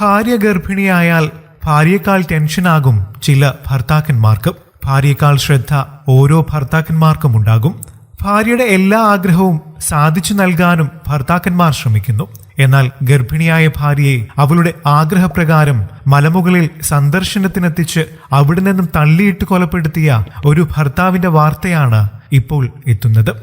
ഭാര്യ ഗർഭിണിയായാൽ ഭാര്യയെക്കാൾ ടെൻഷനാകും ചില ഭർത്താക്കന്മാർക്ക്. ഭാര്യയെക്കാൾ ശ്രദ്ധ ഓരോ ഭർത്താക്കന്മാർക്കും ഉണ്ടാകും. ഭാര്യയുടെ എല്ലാ ആഗ്രഹവും സാധിച്ചു നൽകാനും ഭർത്താക്കന്മാർ ശ്രമിക്കുന്നു. എന്നാൽ ഗർഭിണിയായ ഭാര്യയെ അവളുടെ ആഗ്രഹപ്രകാരം മലമുകളിൽ സന്ദർശനത്തിനെത്തിച്ച് അവിടെ നിന്നും തള്ളിയിട്ട് കൊലപ്പെടുത്തിയ ഒരു ഭർത്താവിന്റെ വാർത്തയാണ് ഇപ്പോൾ എത്തുന്നത്.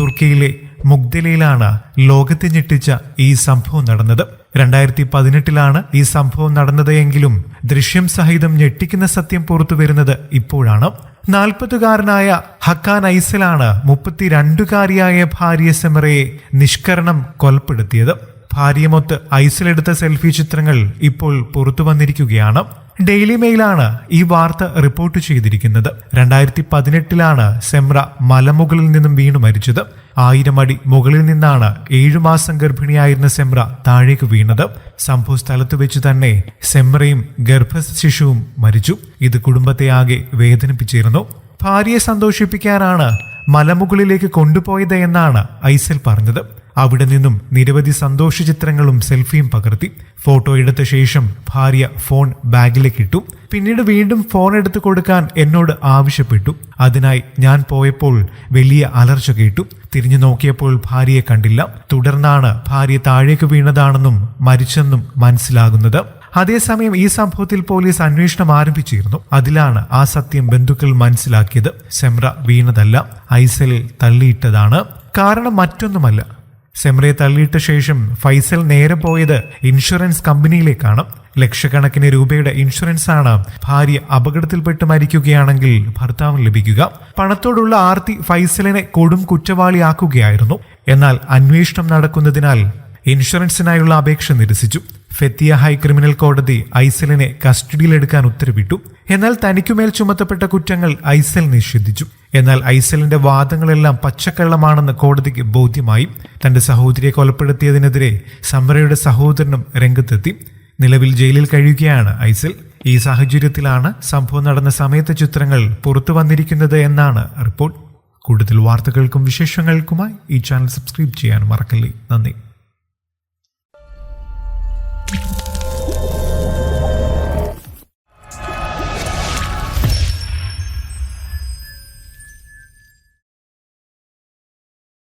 തുർക്കിയിലെ മുഗ്ദലയിലാണ് ലോകത്തെ ഞെട്ടിച്ച ഈ സംഭവം നടന്നത്. രണ്ടായിരത്തി പതിനെട്ടിലാണ് ഈ സംഭവം നടന്നത് എങ്കിലും ദൃശ്യം സഹിതം ഞെട്ടിക്കുന്ന സത്യം പുറത്തു വരുന്നത് ഇപ്പോഴാണ്. നാൽപ്പതുകാരനായ ഹക്കാൻ ഐസലാണ് മുപ്പത്തിരണ്ടുകാരിയായ ഭാര്യ സെമറയെ നിഷ്കരണം കൊലപ്പെടുത്തിയത്. ഭാര്യമൊത്ത് ഐസിലെടുത്ത സെൽഫി ചിത്രങ്ങൾ ഇപ്പോൾ പുറത്തു വന്നിരിക്കുകയാണ്. ഡെയിലി മെയിലാണ് ഈ വാർത്ത റിപ്പോർട്ട് ചെയ്തിരിക്കുന്നത്. രണ്ടായിരത്തി പതിനെട്ടിലാണ് സെമ്ര മലമുകളിൽ നിന്നും വീണു മരിച്ചത്. ആയിരം അടി മുകളിൽ നിന്നാണ് ഏഴു മാസം ഗർഭിണിയായിരുന്ന സെമ്ര താഴേക്ക് വീണത്. സംഭവ സ്ഥലത്ത് വെച്ച് തന്നെ സെമ്രയും ഗർഭസ്ഥ ശിശുവും മരിച്ചു. ഇത് കുടുംബത്തെ ആകെ വേദനിപ്പിച്ചിരുന്നു. ഭാര്യയെ സന്തോഷിപ്പിക്കാനാണ് മലമുകളിലേക്ക് കൊണ്ടുപോയത് എന്നാണ് ഐസൽ പറഞ്ഞത്. അവിടെ നിന്നും നിരവധി സന്തോഷ ചിത്രങ്ങളും സെൽഫിയും പകർത്തി. ഫോട്ടോ എടുത്ത ശേഷം ഭാര്യ ഫോൺ ബാഗിലേക്ക് ഇട്ടു. പിന്നീട് വീണ്ടും ഫോൺ എടുത്തു കൊടുക്കാൻ എന്നോട് ആവശ്യപ്പെട്ടു. അതിനായി ഞാൻ പോയപ്പോൾ വലിയ അലർച്ച കേട്ടു. തിരിഞ്ഞു നോക്കിയപ്പോൾ ഭാര്യയെ കണ്ടില്ല. തുടർന്നാണ് ഭാര്യ താഴേക്ക് വീണതാണെന്നും മരിച്ചെന്നും മനസ്സിലാകുന്നത്. അതേസമയം ഈ സംഭവത്തിൽ പോലീസ് അന്വേഷണം ആരംഭിച്ചിരുന്നു. അതിലാണ് ആ സത്യം ബന്ധുക്കൾ മനസ്സിലാക്കിയത്. സെമ്ര വീണതല്ല ഐസലിൽ തള്ളിയിട്ടതാണ്. കാരണം മറ്റൊന്നുമല്ല. സെമ്രയെ തള്ളിയിട്ട ശേഷം ഫൈസൽ നേരെ പോയത് ഇൻഷുറൻസ് കമ്പനിയിലേക്കാണ്. ലക്ഷക്കണക്കിന് രൂപയുടെ ഇൻഷുറൻസ് ആണ് ഭാര്യ അപകടത്തിൽപ്പെട്ട് മരിക്കുകയാണെങ്കിൽ ഭർത്താവ് ലഭിക്കുക. പണത്തോടുള്ള ആർത്തി ഫൈസലിനെ കൊടും കുറ്റവാളിയാക്കുകയായിരുന്നു. എന്നാൽ അന്വേഷണം നടക്കുന്നതിനാൽ ഇൻഷുറൻസിനായുള്ള അപേക്ഷ നിരസിച്ചു. ഫെത്തിയ ഹൈ ക്രിമിനൽ കോടതി ഐസലിനെ കസ്റ്റഡിയിലെടുക്കാൻ ഉത്തരവിട്ടു. എന്നാൽ തനിക്കുമേൽ ചുമത്തപ്പെട്ട കുറ്റങ്ങൾ ഐസൽ നിഷേധിച്ചു. എന്നാൽ ഐസലിന്റെ വാദങ്ങളെല്ലാം പച്ചക്കള്ളമാണെന്ന് കോടതിക്ക് ബോധ്യമായി. തന്റെ സഹോദരിയെ കൊലപ്പെടുത്തിയതിനെതിരെ സമ്രയുടെ സഹോദരനും രംഗത്തെത്തി. നിലവിൽ ജയിലിൽ കഴിയുകയാണ് ഐസൽ. ഈ സാഹചര്യത്തിലാണ് സംഭവം നടന്ന സമയത്തെ ചിത്രങ്ങൾ പുറത്തു വന്നിരിക്കുന്നത് എന്നാണ് റിപ്പോർട്ട്. കൂടുതൽ വാർത്തകൾക്കും വിശേഷങ്ങൾക്കുമായി ഈ ചാനൽ സബ്സ്ക്രൈബ് ചെയ്യാൻ മറക്കല്ലേ. നന്ദി.